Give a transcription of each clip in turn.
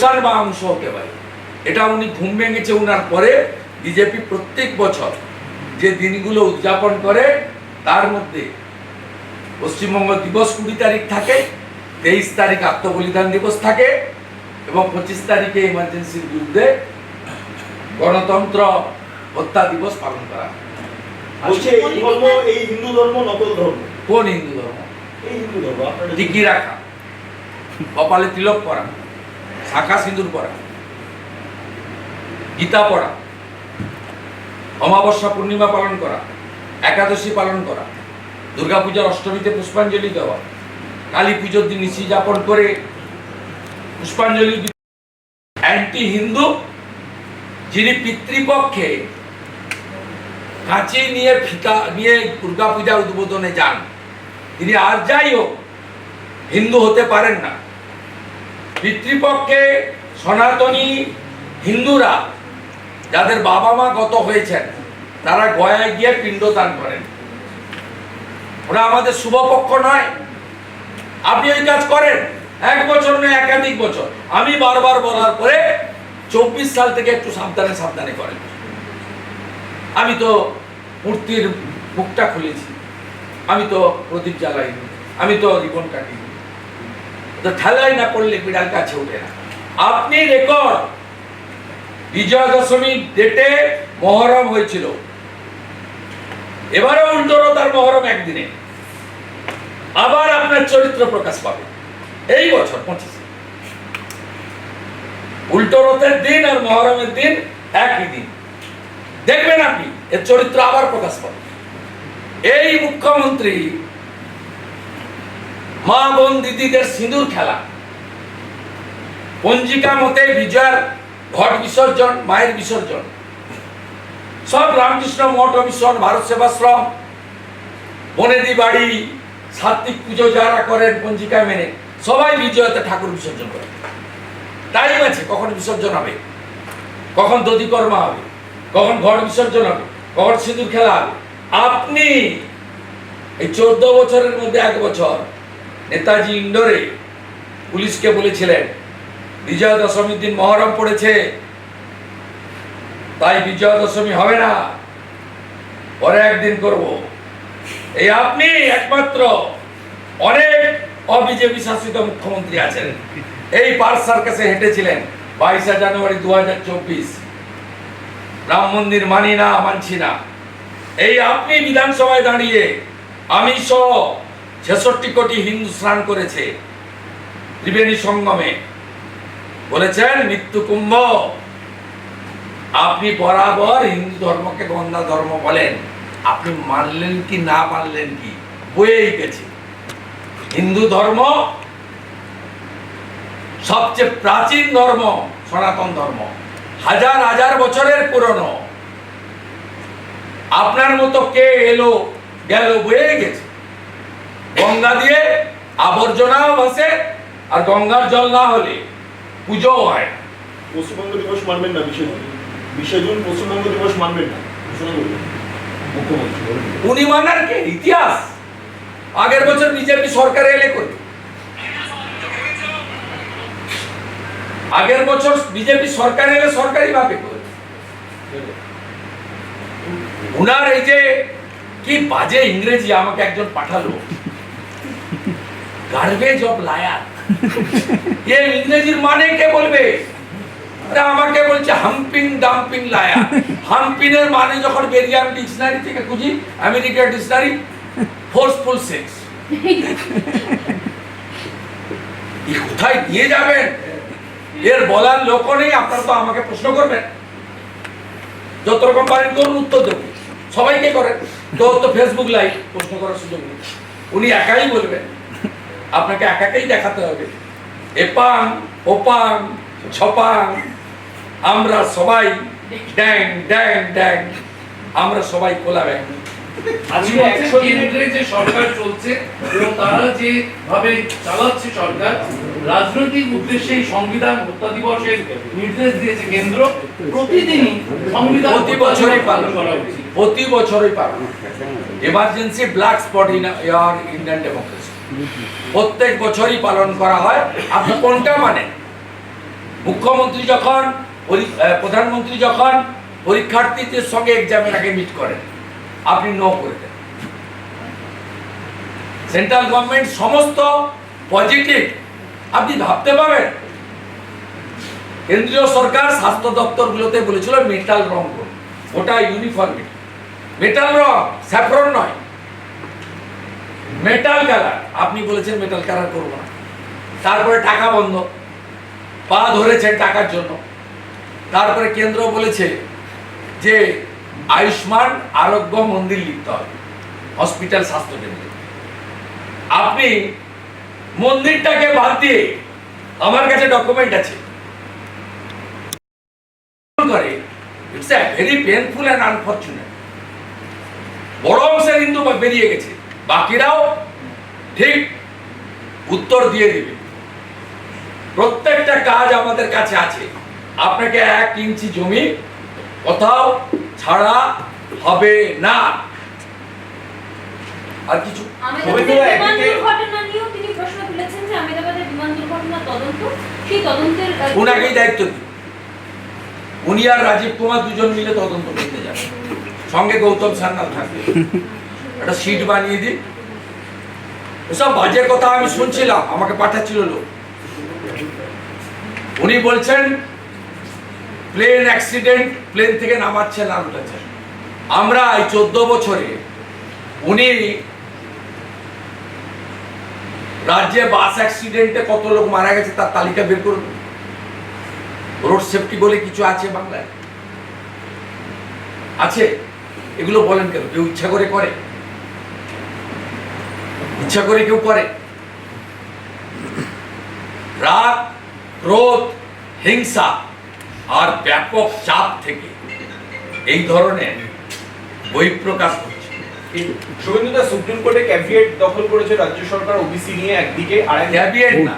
Portion বা অংশ হতে পারে। এটা উনি ঘুম ভেঙেছে উনার পরে বিজেপি প্রত্যেক বছর যে দিনগুলো উদযাপন করে তার মধ্যে পশ্চিমবঙ্গ দিবস কুড়ি তারিখ থাকে তেইশ তারিখ আত্মবলিদান দিবস থাকে এবং পঁচিশ তারিখে ইমার্জেন্সির বিরুদ্ধে গণতন্ত্র হত্যা দিবস পালন করা এই হিন্দু ধর্ম নকল ধর্ম? কোন হিন্দু ধর্ম? এই হিন্দু ধর্ম টিকি রাখা। কপালে তিলক পরা। শাখা সিঁদুর পরা গীতা পড়া, অমাবস্যা পূর্ণিমা পালন করা, একাদশী পালন করা, দুর্গাপূজার অষ্টমীতে পুষ্পাঞ্জলি দেওয়া, কালী পুজোর দিন নিশি যাপন করে পুষ্পাঞ্জলি অ্যান্টি হিন্দু যিনি পিতৃপক্ষে কাঁচি নিয়ে ফিতা নিয়ে দুর্গাপূজা উদ্বোধনে যান, তিনি আর যাই হোক, হিন্দু হতে পারেন না। পিতৃপক্ষে সনাতনী হিন্দুরা যাদের বাবা মা গত হয়েছেন, তারা গয়ায় গিয়ে পিণ্ডদান করেন। ওরা আমাদের শুভপক্ষ নয়। আপনি ওই কাজ করেন, এক বছর নয়, একাধিক বছর। আমি বারবার বলার পরে চব্বিশ সাল থেকে একটু সাবধানে সাবধানে করেন। আমি তো মূর্তির মুখটা খুলেছি। আমি তো প্রদীপ জ্বালাইনি। আমি তো রিবন কাটিনি। তো ঠেলাই না পড়লে বিড়াল কাছে ওঠে না। আপনি রেকর্ড বিজয়া দশমী ডেটে মহরম হয়েছিল। তার মহরম একদিনে। আবার আপনার চরিত্র প্রকাশ পাবে। এই বছর, পঁচিশে। উল্টো রথের দিন আর মহরমের দিন একই দিন। দেখবেন আপনি, এর চরিত্র আবার প্রকাশ পাবে। এই মুখ্যমন্ত্রী মা বোন দিদিদের সিঁদুর খেলা। পঞ্জিকা মতে বিজয়ার ঘট বিসর্জন, মায়ের বিসর্জন। সব রামকৃষ্ণ মঠ মিশন ভারত সেবাশ্রম। বনেদি বাড়ি, সাত্বিক পুজো যারা করেন পঞ্জিকা মেনে সবাই বিজয়াতে ঠাকুর বিসর্জন করে টাইম আছে কখন বিসর্জন হবে? কখন দধিকর্মা হবে? কখন ঘট বিসর্জন হবে? কখন সিঁদুর খেলা হবে? আপনি এই চোদ্দ বছরের মধ্যে এক বছর নেতাজি ইন্ডোরে পুলিশকে বলেছিলেন, বিজয়া দশমীর দিন মহরম পড়েছে, তাই বিজয়া দশমী হবে না, পরে একদিন করব। এই আপনি একমাত্র অনেক অবিজেপি শাসিত মুখ্যমন্ত্রী আছেন। এই পার্ক সার্কাসে হেঁটেছিলেন বাইশে জানুয়ারি দু হাজার চব্বিশ। রাম মন্দির মানি না, মানছি না। এই আপনি বিধানসভায় দাঁড়িয়ে আমি সহ ছেষট্টি কোটি হিন্দু স্নান করেছে ত্রিবেণী সঙ্গমে। বলেছেন, মৃত্যু কুম্ভ। আপনি বরাবর হিন্দু ধর্মকে গঙ্গা ধর্ম বলেন। আপনি মানলেন কি, না মানলেন কি? বয়েই গেছে হিন্দু ধর্ম সবচেয়ে প্রাচীন ধর্ম, সনাতন ধর্ম। হাজার হাজার বছরের পুরনো। আপনার মতো কে এলো, গেল বয়ে গেছে। গঙ্গা দিয়ে আবর্জনাও ভাসে আর গঙ্গার জল না হলে পুজো হয় পশ্চিমবঙ্গ দিবস মানবেন না বিশে জুন। বিশে জুন পশ্চিমবঙ্গ দিবস মানবেন না। মুখ্যমন্ত্রী উনি মানার কে? ইতিহাস। আগের বছর বিজেপি সরকার এলে করে আগের বছর বিজেপি সরকার এলে সরকারি ভাবে করে উনার এই যে কি বাজে ইংরেজি আমাকে একজন পাঠালো। গার্বেজ অফ লায়ার এ ইংরেজির মানে কে বলবে আমাকে বলছে হাম্পিং ডাম্পিং লায়ার হাম্পিনের মানে যখন বেরিয়ে আমি ডিকশনারি থেকে খুঁজি আমেরিকার ডিকশনারি ফোর্সফুল সেক্স কোথায় নিয়ে যাবেন? এর বলার লোক নেই আপনারা তো আমাকে প্রশ্ন করবেন। যত রকম পারেন করুন উত্তর দেবো। সবাইকে করেন। তো ফেসবুক লাইভ প্রশ্ন করার সুযোগ নেই। উনি একাই বলবেন। আপনাকে একাকেই দেখাতে হবে। এপাং ওপাং ছপাং আমরা সবাই ড্যাং ড্যাং ড্যাং আমরা সবাই কোলা ব্যাং। আজকে একশো কেন্দ্রে যে সরকার চলছে এবং তারা যে ভাবে চালাচ্ছে সরকার রাজনৈতিক উদ্দেশ্যে সংবিধান হত্যা দিবসের নির্দেশ দিয়েছে কেন্দ্র প্রতিদিনই সংবিধান প্রতি হত্যা বছরই পালন করা উচিত। প্রতি বছরই পালন। Emergency black spot in year Indian democracy প্রত্যেক বছরই পালন করা হয়। আপনি কোনটা মানেন মুখ্যমন্ত্রী যখন, পরি- প্রধানমন্ত্রী যখন পরীক্ষার্থীদের সঙ্গে এক্সামের আগে মিট করেন, আপনি নো করে দেন। সেন্ট্রাল গভর্নমেন্ট সমস্ত পজিটিভ আপনি ভাবতে পারেন? কেন্দ্রীয় সরকার স্বাস্থ্য দপ্তরগুলোতে বলেছিল মেটাল রং ওটা ইউনিফর্মিটি মেটাল রং স্যাফরন নয়। মেটাল কালার আপনি বলেছেন মেটাল কালার করব না। তারপরে টাকা বন্ধ। পা ধরেছেন টাকার জন্য। তারপরে কেন্দ্র বলেছে যে আয়ুষ্মান আরোগ্য মন্দির লিখতে হবে। হসপিটাল স্বাস্থ্য কেন্দ্রে। আপনি মন্দিরটাকে বাদ দিয়ে আমার কাছে ডকুমেন্ট আছে। করে it's a very painful and unfortunate বড় অংশের হিন্দু বেরিয়ে গেছে। বাকিরাও ঠিক উত্তর দিয়ে দিবে। প্রত্যেকটা কাজ আমাদের কাছে আছে। আপনাকে এক ইঞ্চি জমি কোথাও ছাড়া হবে না। আর কিছু? ওনাকেই দায়িত্ব দিন। উনি আর রাজীব কুমার দুজন মিলে তদন্ত করতে যাবে সঙ্গে গৌতম সান্যাল থাকবে একটা সিট বানিয়ে দিন এসব বাজে কথা আমি শুনছিলাম, আমাকে পাঠাচ্ছিল লোক। উনি বলছেন প্লেন অ্যাক্সিডেন্ট প্লেন থেকে আর উঠেছেন আমরা এই চোদ্দ বছরে উনি রাজ্যে বাস অ্যাক্সিডেন্টে কত লোক মারা গেছে তার তালিকা বের করুন। রোড সেফটি বলে কিছু আছে বাংলায়? আছে? এগুলো বলেন কেন? কেউ ইচ্ছা করে করে? ইচ্ছা করে কেউ করে। রাগ ক্রোধ হিংসা আর ব্যাপক চাপ থেকে এই ধরনের বহিঃপ্রকাশ করছে শুভেন্দুদা সুপ্রিম কোর্টে ক্যাভিয়েট দখল করেছে রাজ্য সরকার ওবিসি নিয়ে একদিকে আর এক ক্যাবিয়েট না।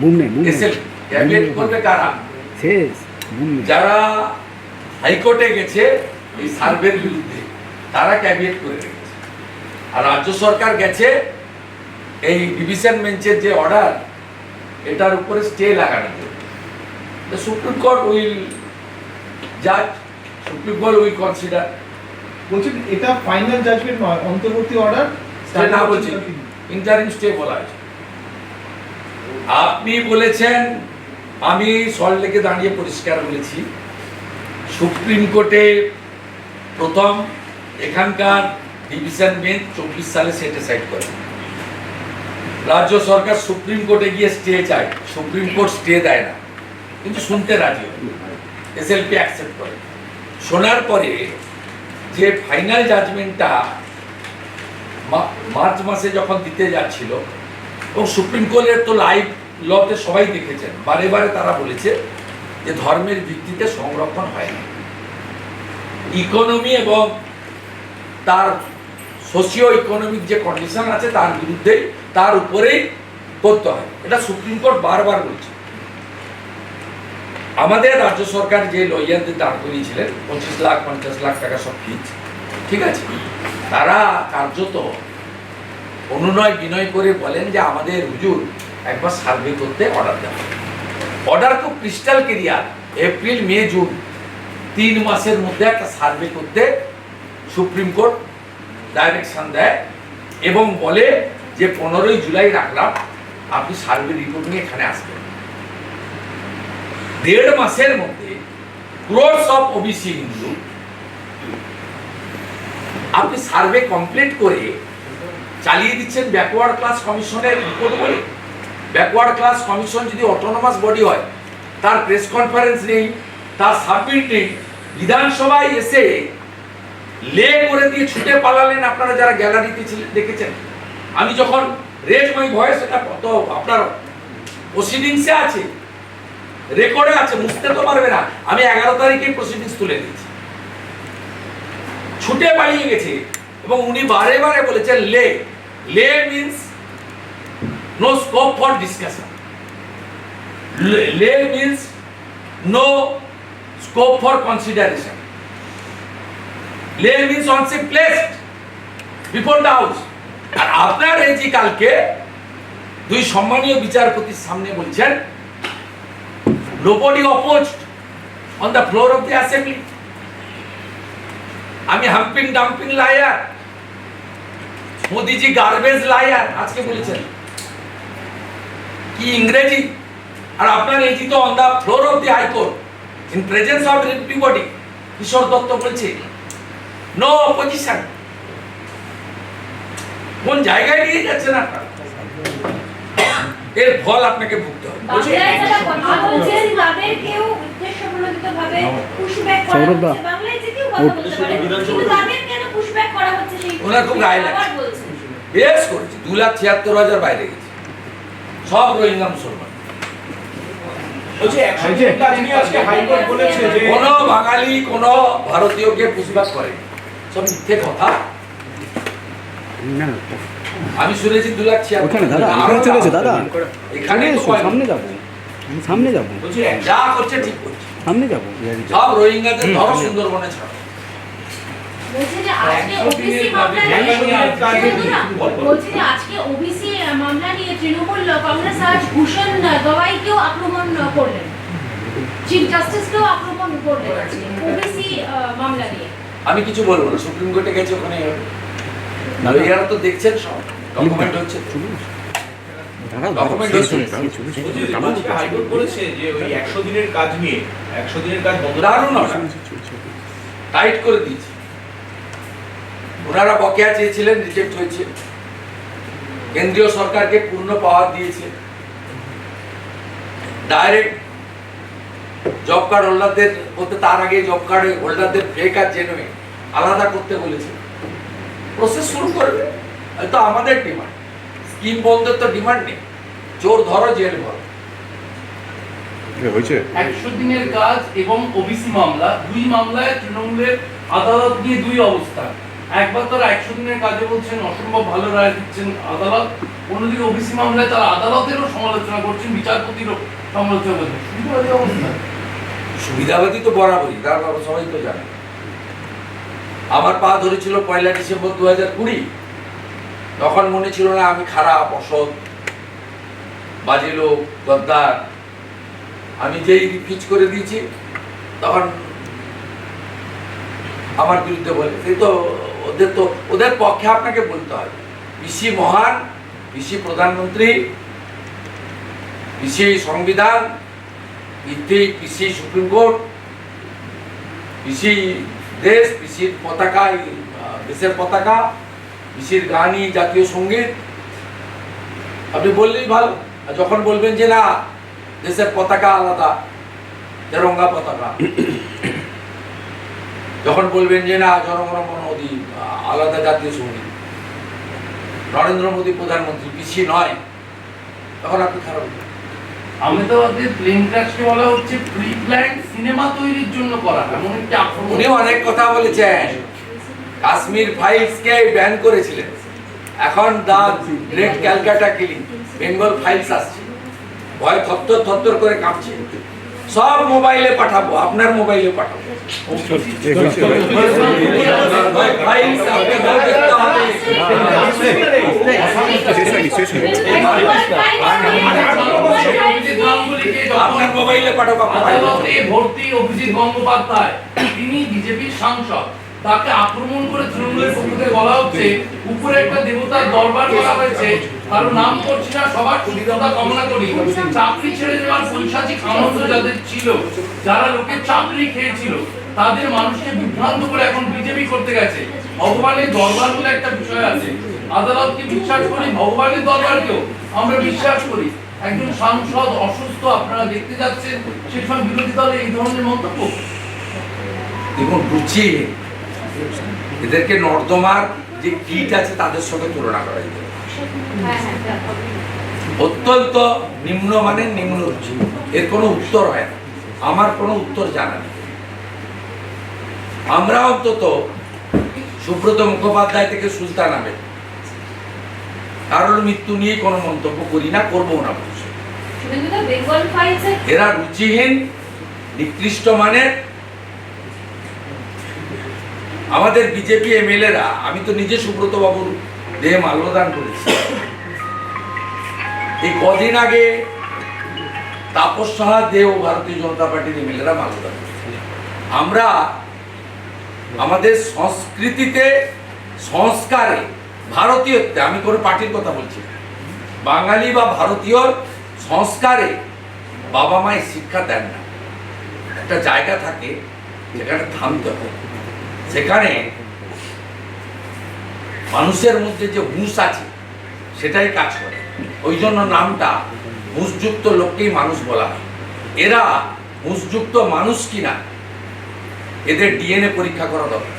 বুমনে এসএল ক্যাবিয়েট করবে কারা? শেষ যারা হাইকোর্টে গেছে এই সার্ভের বিরুদ্ধে তারা ক্যাবিয়েট করে রেখেছে। আর রাজ্য সরকার গেছে এই ডিভিশন বেঞ্চের যে অর্ডার এটার উপরে স্টে লাগানো দ্য সুপ্রিম কোর্ট উইল জাজ সুপ্রিম কোর্ট উইল কনসিডার বলছেন এটা ফাইনাল জাজমেন্ট নয় অন্তর্বর্তী অর্ডার স্টে না বলছি ইন্টারিম স্টে বলা হয়েছে আপনি বলেছেন আমি সল্টলেকে দাঁড়িয়ে পরিষ্কার বলেছি সুপ্রিম কোর্টে প্রথম এখানকার ডিভিশন বেঞ্চ চব্বিশ সালে সেটিসাইড করে। রাজ্য সরকার সুপ্রিম কোর্টে গিয়ে স্টে চায়। সুপ্রিম কোর্ট স্টে দেয় না। কিন্তু শুনতে রাজি এসএলপি অ্যাকসেপ্ট করে। শোনার পরে যে ফাইনাল জাজমেন্টটা মার্চ মাসে যখন দিতে যাচ্ছিল, এবং সুপ্রিম কোর্টের তো লাইভ লতে সবাই দেখেছেন, বারে বারে তারা বলেছে যে ধর্মের ভিত্তিতে সংরক্ষণ হয় না। ইকোনমি এবং তার সোশিও ইকোনমিক যে কন্ডিশন আছে তার বিরুদ্ধেই, তার উপরেই করতে হয়। এটা সুপ্রিম কোর্ট বারবার বলছে। আমাদের রাজ্য সরকার যে লয়ারদের দাঁড় করিয়েছিলেন, পঁচিশ লাখ, পঞ্চাশ লাখ টাকা সব ফিজ ঠিক আছে? তারা কার্যত অনুনয় বিনয় করে বলেন যে আমাদের হুজুর একবার সার্ভে করতে অর্ডার দেওয়া অর্ডার খুব crystal clear April, May, June, তিন মাসের মধ্যে একটা সার্ভে করতে সুপ্রিম কোর্ট ডাইরেকশন দেয় এবং বলে যে পনেরোই জুলাই রাখলাম, আপনি সার্ভে রিপোর্ট নিয়ে এখানে আসবেন। দেড় মাসের মধ্যে ক্রোর্স অফ ওবিসি হিন্দু আপনি সার্ভে কমপ্লিট করে চালিয়ে দিচ্ছেন ব্যাকওয়ার্ড ক্লাস কমিশনের রিপোর্ট বলে। ব্যাকওয়ার্ড ক্লাস কমিশন যদি অটোনোমাস বডি হয়, তার প্রেস কনফারেন্স নেই, তার সাবমিট নেই, বিধানসভায় এসে লে করে দিয়ে ছুটে পালালেন আপনারা যারা গ্যালারিতে ছিলেন দেখেছেন। আমি যখন রেজ মাই ভয়েস এটা তো আপনার প্রসিডিংসে আছে। রেকর্ডে আছে, মুছতে তো পারবে না। আমি এগারো তারিখে প্রসিডিংস তুলে দিয়েছি। ছুটে পালিয়ে গেছে এবং উনি বারে বারে বলেছেন lay. Lay means no scope for discussion lay means no scope for consideration lay means once a placed before the house আর আপনার এই যে কালকে দুই সম্মানীয় বিচারপতির সামনে বলছেন, nobody opposed on the floor of the assembly. আমি humping dumping liar Modiji garbage liar আজকে বলেছেন। কি ইংরেজি? আর আপনার এটি তো on the floor of the high court in presence of everybody Kishore Dutta বলছে নো অপোজিশন কোন জায়গায় নিয়ে যাচ্ছেন আপনারা? এর ফল আপনাকে ভুগতে হবে। ওনার খুব গায়ে লাগছে। বেশ করেছি। দু লাখ ছিয়াত্তর হাজার বাইরে গেছে। সব রোহিঙ্গা মুসলমান। বলছি একশো দিনের কাজ নিয়ে আজকে হাইকোর্ট বলেছে যে কোন বাঙালি কোন ভারতীয়কে পুষবাদ করে সব মিথ্যে কথা না আমি শুনেছি দু লাখ ওখানে দাদা এখানে চলেছে দাদা। এখানে সামনে যাব। আমি সামনে যাব। যা করছে ঠিক করছে। সামনে যাব। সব রোহিঙ্গাদের ধরো সুন্দরবনে ছাড়ো। বলছি যে আজকে একশো ওবিসি দিনের মামলা কাজে নিয়ে একশো দিনের কাজে বন্ধুরা, বলছি যে আজকে ওবিসি মামলা নিয়ে তৃণমূল কংগ্রেস আজ ভূষণ গওয়াইকেও আক্রমণ করলেন। চিফ জাস্টিসকেও আক্রমণ করলেন ওবিসি মামলা নিয়ে। আমি কিছু বলব না সুপ্রিম কোর্টে গেছে ওখানে রোহিঙ্গারা তো দেখছেন সব ডকুমেন্ট হচ্ছে টাইট করে দিয়েছে ওনারা বকেয়া চেয়েছিলেন রিজেক্ট হয়েছে কেন্দ্রীয় সরকারকে পূর্ণ পাওয়ার দিয়েছে ডাইরেক্ট জব কার্ড হোল্ডারদের বলতে তার আগে জব কার্ড হোল্ডারদের ফেক আর জেনুইন আলাদা করতে বলেছে। প্রসেস শুরু করবে। তো আমাদের ডিমান্ড স্কিম বন্ধের তো ডিমান্ড নেই। চোর ধরো জেল ভরো। হয়েছে? একশো দিনের কাজ এবং ওবিসি মামলা। দুই মামলায় তৃণমূলের আদালত নিয়ে দুই অবস্থান। একবার তারা একশো দিনের কাজে বলছেন অসম্ভব ভালো রায় দিচ্ছেন আদালত। অন্যদিকে ওবিসি মামলায় তারা আদালতেরও সমালোচনা করছেন বিচারপতিরও সমালোচনা করছেন। সুবিধাবাদী অবস্থা। সুবিধাবাদী তো বরাবরই তার বাবা সবাই তো জানে। আমার পা ধরেছিল পয়লা ডিসেম্বর দু হাজার কুড়ি। তখন মনে ছিল না আমি খারাপ, অসৎ, বাজে লোক, গদ্দার। আমি যেই রিপিচ করে দিয়েছি, তখন আমার বিরুদ্ধে বলে সেই তো ওদের তো, ওদের পক্ষে আপনাকে বলতে হয়। পিসি মহান, পিসি প্রধানমন্ত্রী, পিসি সংবিধান পিসি সুপ্রিম কোর্ট, পিসি দেশ পিসির পতাকা এই, দেশের পতাকা পিসির গানই জাতীয় সংগীত। আপনি বললেই ভালো। আর যখন বলবেন যে না দেশের পতাকা আলাদা তেরঙ্গা পতাকা। যখন বলবেন যে না জনগণ আহ, আলাদা জাতীয় সংগীত। নরেন্দ্র মোদী প্রধানমন্ত্রী পিসি নয়। তখন আপনি খারাপ। আহমেদাবাদে প্লেন ক্র্যাশকে বলা হচ্ছে প্রি প্ল্যান সিনেমা তৈরির জন্য করা এমন একটি আক্রমণ। উনি অনেক কথা বলেছেন। কাশ্মীর ফাইলস কে ব্যান করেছিলেন। এখন the great Calcutta killing Bengal files আসছে। ভয় থত্তর থরথর করে কাঁপছে। সব মোবাইলে পাঠাবো, আপনার মোবাইলে পাঠাবো। আপনার মোবাইলে পাঠাবো ভর্তি অভিজিৎ গঙ্গোপাধ্যায়, তিনি বিজেপির সাংসদ। তাকে আক্রমণ করে তৃণমূলের পক্ষ থেকে বলা হচ্ছে উপরে একটা দেবতার দরবার করা হয়েছে কারও নাম করছি না সবার সুবিধা কামনা করি। চাকরি ছেড়ে দেওয়ার পৈশাচিক আনন্দ যাদের ছিল যারা লোকের চাকরি খেয়েছিল তাদের মানুষকে বিভ্রান্ত করে এখন বিজেপি করতে গেছে। ভগবানের দরবার বলে একটা বিষয় আছে। আদালতকে বিশ্বাস করি ভগবানের দরবারকেও আমরা বিশ্বাস করি। একজন সাংসদ অসুস্থ আপনারা দেখতে যাচ্ছেন সে সময় বিরোধী দলে এই ধরনের মন্তব্য। দেখুন রুচি এদেরকে নর্দমার যে কীট আছে তাদের সঙ্গে তুলনা করা যেতে অত্যন্ত নিম্ন রুচি এর কোনো উত্তর হয় না। আমার কোনো উত্তর জানা নেই। আমরা অন্তত সুব্রত মুখোপাধ্যায় থেকে সুলতান আহমেদ। কারোর মৃত্যু নিয়ে কোনো মন্তব্য করি না করব না এরা রুচিহীন নিকৃষ্ট মানের আমাদের বিজেপি এমএলএরা আমি তো নিজে সুব্রত বাবুর দেহে মাল্যদান করেছি। এই কদিন আগে তাপস সাহা দে ও ভারতীয় জনতা পার্টির এমএলএরা মালদা আমরা আমাদের সংস্কৃতিতে, সংস্কারে, ভারতীয়ত্বে, আমি কোনো পার্টির কথা বলছি বাঙালি বা ভারতীয় সংস্কারে বাবা মায়ের শিক্ষা দেন না। একটা জায়গা থাকে, যেখানে থামতে হয়। সেখানে মানুষের মধ্যে যে হুঁশ আছে সেটাই কাজ করে। ওই জন্য নামটা হুঁশযুক্ত লোককেই মানুষ বলা হয়। এরা হুঁশযুক্ত মানুষ কিনা এদের ডিএনএ পরীক্ষা করা দরকার।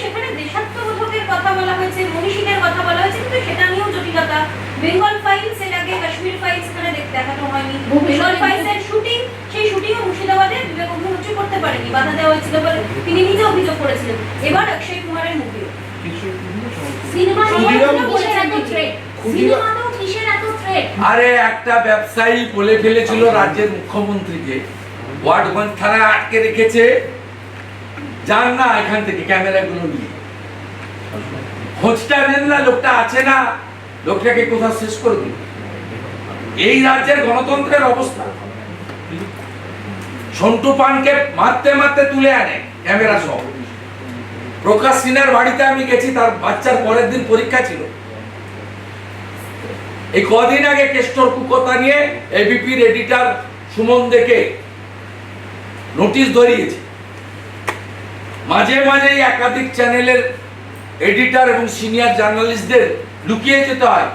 সেখানে দেশাত্মবোধকের কথা বলা হয়েছে মনীষীদের কথা বলা হয়েছে কিন্তু সেটা নিয়েও জটিলতা। বেঙ্গল ফাইলস এর আগে কাশ্মীর ফাইলস এখানে দেখ- দেখানো হয়নি। বেঙ্গল ফাইলস এর শুটিং সেই শুটিংও মুর্শিদাবাদে বিবেক অগ্নিহোত্রী করতে পারেনি বাধা দেওয়া হয়েছিল বলে তিনি নিজে অভিযোগ করেছিলেন। এবার অক্ষয় কুমারের মুভি সিনেমা আরে একটা ব্যবসায়ী বলে ফেলেছিল রাজ্যের মুখ্যমন্ত্রীকে। ওয়ার্ডগঞ্জ থানায় আটকে রেখেছে। যান না এখান থেকে ক্যামেরাগুলো নিয়ে। খোঁজটা নেন না লোকটা আছে না। লোকটাকে কোথাও শেষ করে দিল এই রাজ্যের গণতন্ত্রের অবস্থা। সন্টু পানকে মারতে মারতে তুলে আনে ক্যামেরা সহ। প্রকাশ সিনহার বাড়িতে আমি গেছি, তার বাচ্চার পরের দিন পরীক্ষা ছিল। এই কদিন আগে কেষ্টর কুকতা নিয়ে এবিপির এডিটার সুমন দেখে নোটিশ ধরিয়েছে। মাঝে মাঝে একাধিক চ্যানেলের এডিটর এবং সিনিয়র জার্নালিস্টদের লুকিয়ে যেতে হয়।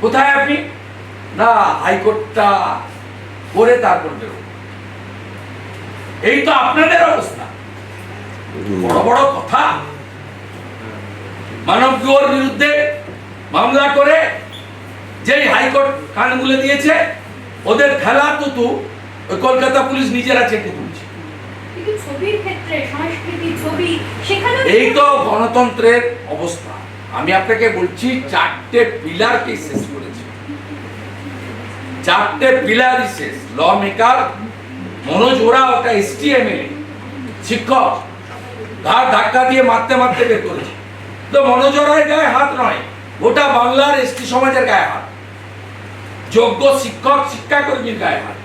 কোথায় আপনি? না হাইকোর্টটা করে তারপর বেরোবো। এই তো আপনাদের অবস্থা। বড় বড় কথা। মানব গুয়োর বিরুদ্ধে মামলা করে যেই হাইকোর্ট কান মুলে দিয়েছে ওদের খেলা তুতু ওই কলকাতা পুলিশ নিজেরা চেকে তুলছে। এই তো গণতন্ত্রের অবস্থা। আমি আপনাকে বলছি, চারটে পিলারকে শেষ করেছে। চারটে পিলারই শেষ ল মেকার মনোজ ওরা ওটা এসটিএমএল শিক্ষক ঘাট ধাক্কা দিয়ে মারতে মারতে বের করেছে। তো মনোজ ওরার গায়ে হাত নয়, গোটা বাংলার এসটি সমাজের গায়ে হাত। যোগ্য শিক্ষক, শিক্ষাকর্মীর গায়ে হাত।